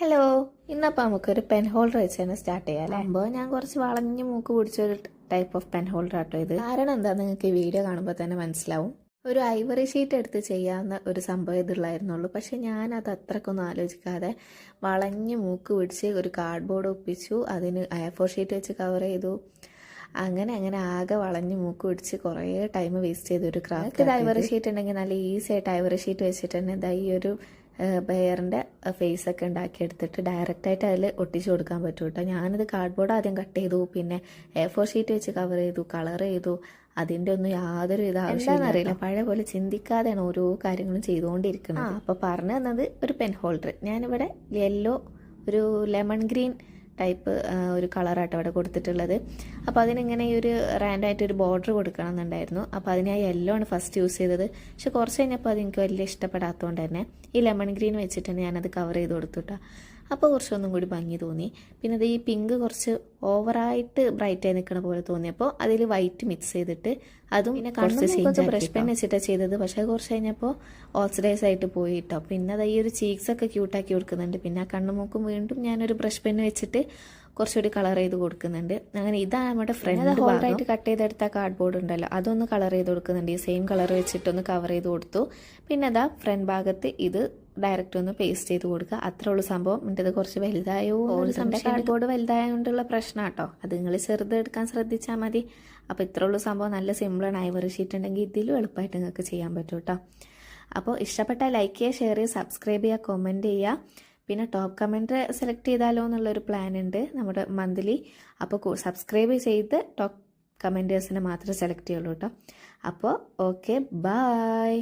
Hello. ഇന്നപ്പോൾ നമുക്കൊരു pen holder വെച്ച് തന്നെ സ്റ്റാർട്ട് ചെയ്യാം അല്ലേ? അപ്പോൾ ഞാൻ കുറച്ച് വളഞ്ഞ് മൂക്ക് പിടിച്ചൊരു ടൈപ്പ് ഓഫ് പെൻ ഹോൾഡർ ആട്ടോ ഇത്. കാരണം എന്താ നിങ്ങൾക്ക് ഈ വീഡിയോ കാണുമ്പോൾ തന്നെ മനസ്സിലാവും. ഒരു ഐവറി ഷീറ്റ് എടുത്ത് ചെയ്യാവുന്ന ഒരു സംഭവം ഇതുള്ളായിരുന്നുള്ളൂ. പക്ഷെ ഞാൻ അത് അത്രക്കൊന്നും ആലോചിക്കാതെ വളഞ്ഞ് മൂക്ക് പിടിച്ച് ഒരു കാർഡ്ബോർഡ് ഒപ്പിച്ചു അതിന് ഫോർ ഷീറ്റ് വെച്ച് കവർ ചെയ്തു. അങ്ങനെ അങ്ങനെ ആകെ വളഞ്ഞ് മൂക്ക് പിടിച്ച് കുറേ ടൈം വേസ്റ്റ് ചെയ്തൊരു ക്രാഫ്റ്റ് ഐവറി ഷീറ്റ് ഉണ്ടെങ്കിൽ നല്ല ഈസി ആയിട്ട് ഐവറി ഷീറ്റ് വെച്ചിട്ട് തന്നെ ഇതാ ഈ ഒരു ബെയറിന്റെ ഫേസ് ഒക്കെ ഉണ്ടാക്കിയെടുത്തിട്ട് ഡയറക്റ്റായിട്ട് അതിൽ ഒട്ടിച്ച് കൊടുക്കാൻ പറ്റും കേട്ടോ. ഞാനിത് കാർഡ്ബോർഡ് ആദ്യം കട്ട് ചെയ്തു പിന്നെ എ ഫോർ ഷീറ്റ് വെച്ച് കവർ ചെയ്തു കളർ ചെയ്തു. അതിന്റെ ഒന്നും യാതൊരു ഇത് ആവശ്യമില്ല പഴയ പോലെ ചിന്തിക്കാതെയാണ് ഓരോ കാര്യങ്ങളും ചെയ്തുകൊണ്ടിരിക്കുന്നത്. അപ്പോൾ പറഞ്ഞു തന്നത് ഒരു പെൻ ഹോൾഡർ ഞാനിവിടെ യെല്ലോ ഒരു ലെമൺ ഗ്രീൻ ടൈപ്പ് ഒരു കളറാട്ടോ അവിടെ കൊടുത്തിട്ടുള്ളത്. അപ്പോൾ അതിനിങ്ങനെ ഈ ഒരു റാൻഡായിട്ട് ഒരു ബോർഡർ കൊടുക്കണം എന്നുണ്ടായിരുന്നു അപ്പോൾ അതിന് ആ യെല്ലോ ആണ് ഫസ്റ്റ് യൂസ് ചെയ്തത്. പക്ഷെ കുറച്ച് കഴിഞ്ഞപ്പോൾ അത് എനിക്ക് വലിയ ഇഷ്ടപ്പെടാത്തതുകൊണ്ട് തന്നെ ഈ ലെമൺ ഗ്രീൻ വെച്ചിട്ട് തന്നെ ഞാനത് കവർ ചെയ്ത് കൊടുത്തു കേട്ടോ അപ്പോൾ കുറച്ചൊന്നും കൂടി ഭംഗി തോന്നി. പിന്നെ അത് ഈ പിങ്ക് കുറച്ച് ഓവറായിട്ട് ബ്രൈറ്റായി നിൽക്കണ നിൽക്കുന്ന പോലെ തോന്നിയപ്പോൾ അതിൽ വൈറ്റ് മിക്സ് ചെയ്തിട്ട് അതും പിന്നെ കുറച്ച് ചേഞ്ച് ബ്രഷ് പെൻ വെച്ചിട്ടാണ് ചെയ്തത്. പക്ഷേ കുറച്ച് കഴിഞ്ഞപ്പോൾ ഓക്സിഡൈസ് ആയിട്ട് പോയി കേട്ടോ പിന്നെ അത് ഈ ഒരു ചീക്സ് ഒക്കെ ക്യൂട്ടാക്കി കൊടുക്കുന്നുണ്ട്. പിന്നെ ആ കണ്ണുമൂക്കും വീണ്ടും ഞാനൊരു ബ്രഷ് പെൻ വെച്ചിട്ട് കുറച്ചുകൂടി കളർ ചെയ്ത് കൊടുക്കുന്നുണ്ട്. അങ്ങനെ ഇതാണ് നമ്മുടെ ഫ്രണ്ട് ഹോൾഡായിട്ട് കട്ട് ചെയ്തെടുത്ത കാർഡ്ബോർഡ് ഉണ്ടല്ലോ അതൊന്ന് കളർ ചെയ്ത് കൊടുക്കുന്നുണ്ട്. ഈ സെയിം കളർ വെച്ചിട്ടൊന്ന് കവർ ചെയ്ത് കൊടുത്തു. പിന്നെ അതാ ഫ്രണ്ട് ഭാഗത്ത് ഇത് ഡയറക്റ്റ് ഒന്ന് പേസ്റ്റ് ചെയ്ത് കൊടുക്കുക. അത്രേ ഉള്ളൂ സംഭവം. എന്റെ കുറച്ച് വലുതായോ കാർഡ് ബോർഡ് വലുതായതുകൊണ്ടുള്ള പ്രശ്നം കേട്ടോ അത് നിങ്ങൾ ചെറുത് എടുക്കാൻ ശ്രദ്ധിച്ചാൽ മതി. അപ്പോൾ ഇത്രേ ഉള്ളൂ സംഭവം. നല്ല സിമ്പിളാണ് ഐവറി ഷീറ്റ് ഉണ്ടെങ്കിൽ ഇതിലും എളുപ്പമായിട്ട് നിങ്ങൾക്ക് ചെയ്യാൻ പറ്റും കേട്ടോ അപ്പോൾ ഇഷ്ടപ്പെട്ട ലൈക്ക് ചെയ്യുക ഷെയർ ചെയ്യുക സബ്സ്ക്രൈബ് ചെയ്യുക കമന്റ് ചെയ്യുക. പിന്നെ ടോപ്പ് കമന്റ് സെലക്ട് ചെയ്താലോ എന്നുള്ളൊരു പ്ലാൻ ഉണ്ട് നമ്മുടെ മന്ത്ലി അപ്പോൾ സബ്സ്ക്രൈബ് ചെയ്ത് ടോപ്പ് കമന്റേഴ്സിനെ മാത്രമേ സെലക്ട് ചെയ്യുള്ളൂ കേട്ടോ അപ്പോൾ ഓക്കെ ബായ്